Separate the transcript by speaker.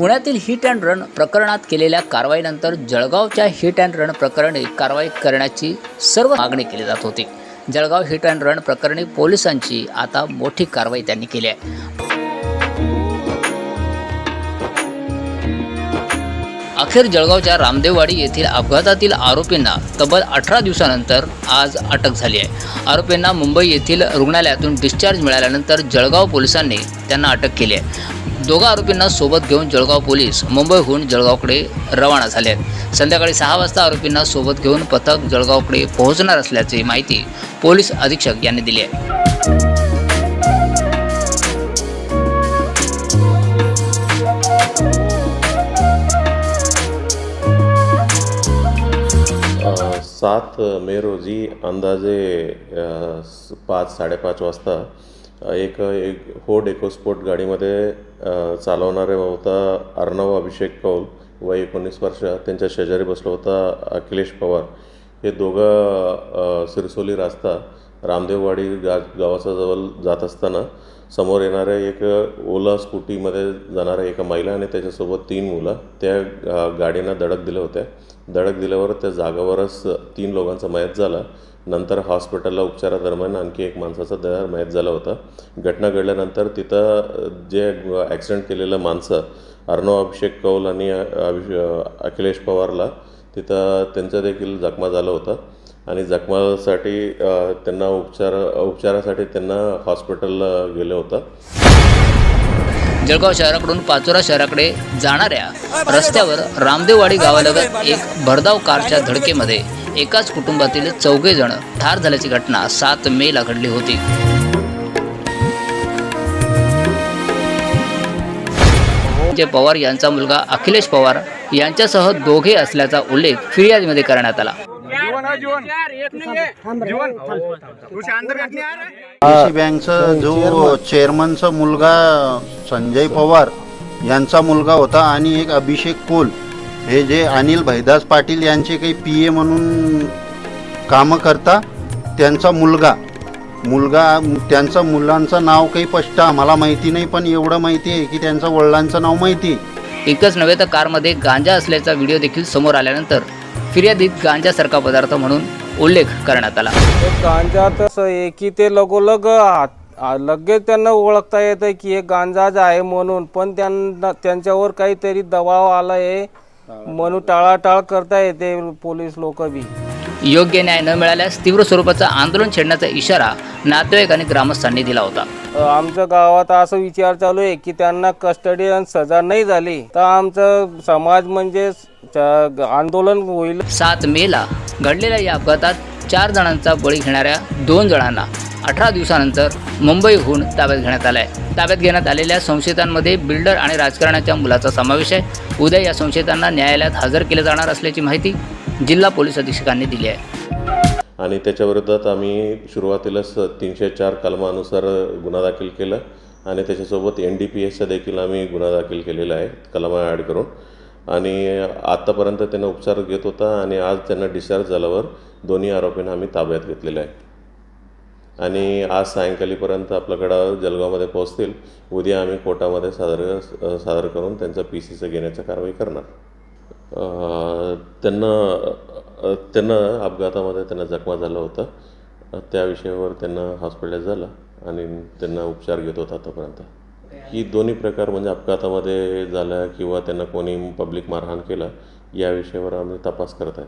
Speaker 1: पुण्यातील hit and run प्रकरणात केलेल्या कारवाईनंतर जळगावच्या हिट अँड रन प्रकरणी कारवाई करण्याची सर्व मागणी केली जात होती. जळगाव हिट अँड रन प्रकरणी पोलिसांची आता मोठी कारवाई त्यांनी केली आहे. अखेर जळगावच्या रामदेववाडी येथील अपघातातील आरोपींना तब्बल अठरा दिवसानंतर आज अटक झाली आहे. आरोपींना मुंबई येथील रुग्णालयातून डिस्चार्ज मिळाल्यानंतर जळगाव पोलिसांनी त्यांना अटक केली आहे. दोघा आरोपींना सोबत घेऊन जळगाव पोलीस मुंबईहून जळगावकडे रवाना झाले. आहेत संध्याकाळी सहा वाजता आरोपींना सोबत घेऊन पथक जळगावकडे पोहोचणार असल्याची माहिती पोलीस अधीक्षक यांनी दिली आहे.
Speaker 2: सात मे रोजी अंदाजे पाच साडेपाच वाजता एक एक फोर्ड एकोस्पोर्ट गाडीमध्ये चालवणारे होता अर्णव अभिषेक कौल वय एकोणीस वर्ष त्यांच्या शेजारी बसला होता अखिलेश पवार. हे दोघं सिरसोली रास्ता रामदेववाडी गा गावाचा जवळ जात असताना समोर येणाऱ्या एक ओला स्कूटीमध्ये जाणाऱ्या एका महिला आणि त्याच्यासोबत तीन मुलं त्या गाडीनं धडक दिल्या होत्या. धडक दिल्यावर त्या जागावरच तीन लोकांचा मयत झाला. नंतर हॉस्पिटलला उपचारादरम्यान आणखी एक माणसाचा दर मयत झाला होता. घटना घडल्यानंतर तिथं जे ॲक्सिडेंट केलेलं माणसं अर्णव अभिषेक कौल आणि अभिष अखिलेश पवारला तिथं त्यांचं देखील जखमा झाला होता. आणि जखमासाठी त्यांना उपचार उपचारासाठी त्यांना हॉस्पिटलला गेलं होतं.
Speaker 1: जळगाव शहराकडून पाचोरा शहराकडे जाणाऱ्या रस्त्यावर रामदेववाडी गावालगत एक भरधाव कारच्या धडकेमध्ये एकाच कुटुंबातील चौघे जण ठार झाल्याची घटना सात मेला घडली होती. जे पवार यांचा मुलगा अखिलेश पवार यांच्यासह दोघे असल्याचा उल्लेख फिर्यादीमध्ये करण्यात आला.
Speaker 3: बँकचा जो चेअरमनचा मुलगा संजय पवार यांचा मुलगा होता आणि एक अभिषेक कोल हे जे अनिल भैदास पाटील यांचे काही पी ए म्हणून कामं करता त्यांचा मुलगा. मुलगा त्यांचा मुलांचं नाव काही स्पष्ट आम्हाला माहिती नाही पण एवढं माहिती आहे की त्यांच्या वडिलांचं नाव माहिती आहे.
Speaker 1: एकच नव्हे तर कारमध्ये गांजा असल्याचा व्हिडिओ देखील समोर आल्यानंतर फिर्यादीत गांजासारखा पदार्थ म्हणून उल्लेख करण्यात आला.
Speaker 4: गांजा तसं आहे की ते लगोलग आ- लगेच त्यांना ओळखता येतं की हे गांजाच आहे म्हणून पण त्यांना त्यांच्यावर काहीतरी दबाव आला आहे म्हणून टाळाटाळ करता येते पोलीस लोक बी.
Speaker 1: योग्य न्याय न मिळाल्यास तीव्र स्वरूपाचं आंदोलन छेडण्याचा इशारा नातेवाईक आणि ग्रामस्थांनी दिला होता.
Speaker 4: आमच्या गावात असं विचार चालू आहे की त्यांना कस्टडी आणि सजा नाही झाली तर आमचं समाज म्हणजे च- आंदोलन होईल.
Speaker 1: सात मेला घडलेल्या या अपघातात चार जणांचा बळी घेणाऱ्या दोन जणांना अठरा दिवसानंतर मुंबईहून ताब्यात घेण्यात आला आहे ताब्यात घेण्यात आलेल्या संशयितांमध्ये बिल्डर आणि राजकारणाच्या मुलाचा समावेश आहे. उद्या या संशयितांना न्यायालयात हजर केले जाणार असल्याची माहिती जिल्हा पोलीस अधीक्षकांनी दिली आहे.
Speaker 2: आणि त्याच्याविरोधात आम्ही सुरुवातीलाच तीनशे चार कलमानुसार गुन्हा दाखल केला आणि त्याच्यासोबत एन डी पी एसचा देखील आम्ही गुन्हा दाखल केलेला आहे कलमा ॲड करून. आणि आत्तापर्यंत त्यांना उपचार घेत होता आणि आज त्यांना डिस्चार्ज झाल्यावर दोन्ही आरोपींना आम्ही ताब्यात घेतलेलं आहे. आणि आज सायंकाळीपर्यंत आपल्याकडं जळगावमध्ये पोहोचतील. उद्या आम्ही कोर्टामध्ये सादर सादर करून त्यांचं पी सीचं घेण्याची कारवाई करणार. त्यांना त्यांना अपघातामध्ये त्यांना जखमा झालं होतं. त्या विषयावर त्यांना हॉस्पिटल झालं आणि त्यांना उपचार घेत होता आतापर्यंत ही दोन्ही प्रकार म्हणजे अपघातामध्ये झाला किंवा त्यांना कोणी पब्लिक मारहाण केलं या विषयावर आम्ही तपास करत आहे.